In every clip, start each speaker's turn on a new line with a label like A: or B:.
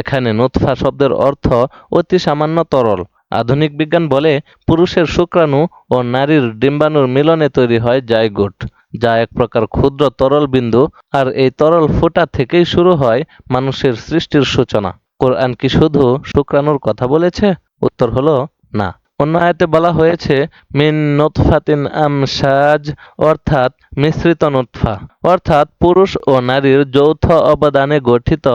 A: এখানে নোৎফা শব্দের অর্থ অতি সামান্য তরল। আধুনিক বিজ্ঞান বলে পুরুষের শুক্রাণু ও নারীর ডিম্বাণুর মিলনে তৈরি হয় জাইগোট যা এক প্রকার ক্ষুদ্র তরল বিন্দু, আর এই তরল ফোটা থেকেই শুরু হয় মানুষের সৃষ্টির সূচনা। কোরআন কি শুধু শুক্রাণুর কথা বলেছে? উত্তর হলো না। অন্য আয়াতে বলা হয়েছে, মিন নোতফাতিন আমসাজ, অর্থাৎ মিশ্রিত নুতফা। অর্থাৎ পুরুষ ও নারীর যৌথ অবদানে গঠিত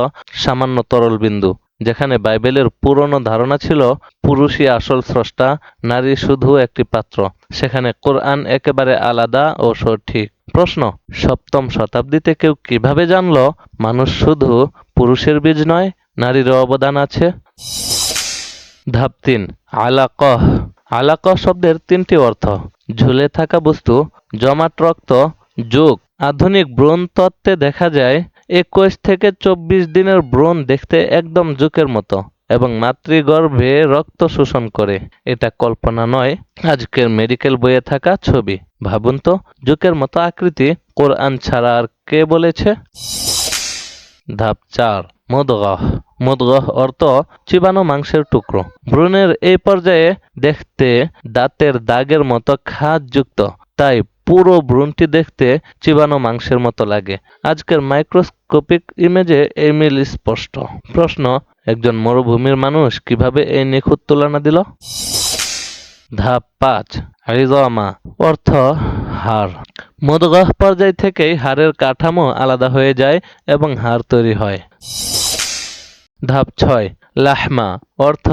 A: সামান্য তরল বিন্দু, যেখানে বাইবেলের পুরনো ধারণা ছিল, পুরুষই আসল স্রষ্টা, নারী শুধু একটি পাত্র। সেখানে কোরআন একেবারে আলাদা ও সঠিক। প্রশ্ন, সপ্তম শতাব্দীতে কেউ কীভাবে জানল, মানুষ শুধু পুরুষের বীজ নয়, নারীরও অবদান আছে? ধাপ তিন, আলাকহ। আলাকহ শব্দের তিনটি অর্থ। ঝুলে থাকা বস্তু, জমাট রক্ত, যোগ। আধুনিক ব্রণ তত্ত্বে দেখা যায়, একুশ থেকে চব্বিশ দিনের ব্রণ দেখতে একদম জোকের মতো এবং মাতৃগর্ভে রক্ত শোষণ করে। এটা কল্পনা নয়, আজকের মেডিকেল বইয়ে থাকা ছবি। ভাবুন তো জোকের মতো আকৃতি কোরআন ছাড়া আর কে বলেছে? ধাপ চার, মুদগহ। মুদগহ অর্থ চিবানো মাংসের টুকরো। ভ্রূণের এই পর্যায়ে দেখতে দাঁতের দাগের মতো খাঁজযুক্ত তাই পুরো ভ্রূণটি দেখতে চিবানো মাংসের মতো লাগে। আজকের মাইক্রোস্কোপিক ইমেজে এই মিল স্পষ্ট। প্রশ্ন, একজন মরুভূমির মানুষ কীভাবে এই নিখুঁত তুলনা দিল? ধাপ পাঁচ রিজমা অর্থ হাড় মদগহ পর্যায় থেকেই হাড়ের কাঠামো আলাদা হয়ে যায় এবং হাড় তৈরি হয়। ধাপ ছয়, লাহমা, অর্থ,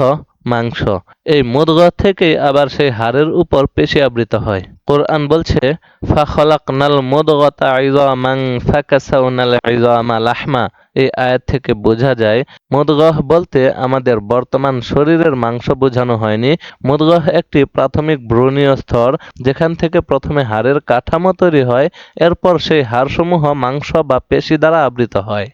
A: মাংস। এই মুদগহ থেকেই আবার সেই হাড়ের উপর পেশি আবৃত হয়। কোরআন বলছে, ফাখলাকনাল মুদগতা ইযামান ফাকাসাউনাল ইযামা লাহমা। এই আয়াত থেকে বোঝা যায়, মুদগহ বলতে আমাদের বর্তমান শরীরের মাংস বোঝানো হয়নি। মুদগহ একটি প্রাথমিক ভ্রূণীয় স্তর, যেখান থেকে প্রথমে হাড়ের কাঠামো তৈরি হয়, এরপর সেই হাড়সমূহ মাংস বা পেশি দ্বারা আবৃত হয়।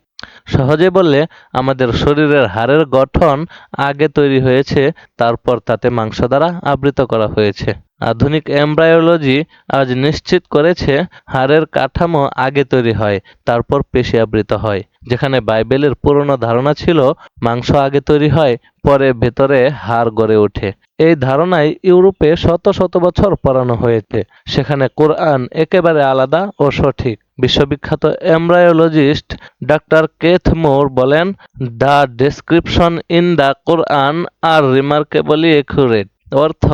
A: সহজে বললে, আমাদের শরীরের হাড়ের গঠন আগে তৈরি হয়েছে, তারপর তাতে মাংস দ্বারা আবৃত করা হয়েছে। আধুনিক এমব্রায়োলজি আজ নিশ্চিত করেছে, হাড়ের কাঠামো আগে তৈরি হয়, তারপর পেশি আবৃত হয়। যেখানে বাইবেলের পুরনো ধারণা ছিল, মাংস আগে তৈরি হয়, পরে ভেতরে হাড় গড়ে ওঠে। এই ধারণাই ইউরোপে শত শত বছর পড়ানো হয়েছে। সেখানে কোরআন একেবারে আলাদা ও সঠিক। বিশ্ববিখ্যাত এমব্রায়োলজিস্ট ডাক্তার কেথ মোর বলেন, the description in the Quran are remarkably accurate. অর্থ,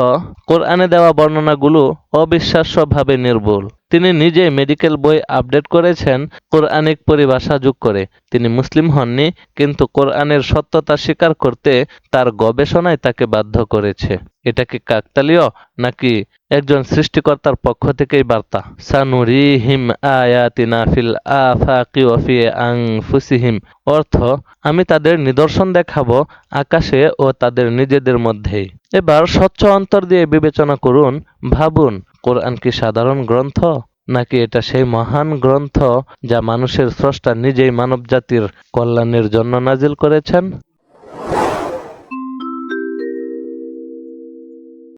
A: কোরআনে দেওয়া বর্ণনাগুলো অবিশ্বাস্যভাবে নির্ভুল। তিনি নিজে মেডিকেল বই আপডেট করেছেন, কোরআনিক পরিভাষা যোগ করে। তিনি মুসলিম হননি, কিন্তু কোরআনের সত্যতা স্বীকার করতে তার গবেষণায় তাকে বাধ্য করেছে। এটা কি কাকতালীয়, নাকি একজন সৃষ্টিকর্তার পক্ষ থেকেই বার্তা? সানুরিহিম আয়াতিনা ফিল আফাকি ওয়া ফি আনফুসিহিম। অর্থ, আমি তাদের নিদর্শন দেখাবো আকাশে ও তাদের নিজেদের মধ্যেই। এবার স্বচ্ছ অন্তর দিয়ে বিবেচনা করুন, ভাবুন, কোরআন কি সাধারণ গ্রন্থ? নাকি এটা সেই মহান গ্রন্থ যা মানুষের স্রষ্টা নিজেই মানব জাতির কল্যাণের জন্য নাজিল করেছেন?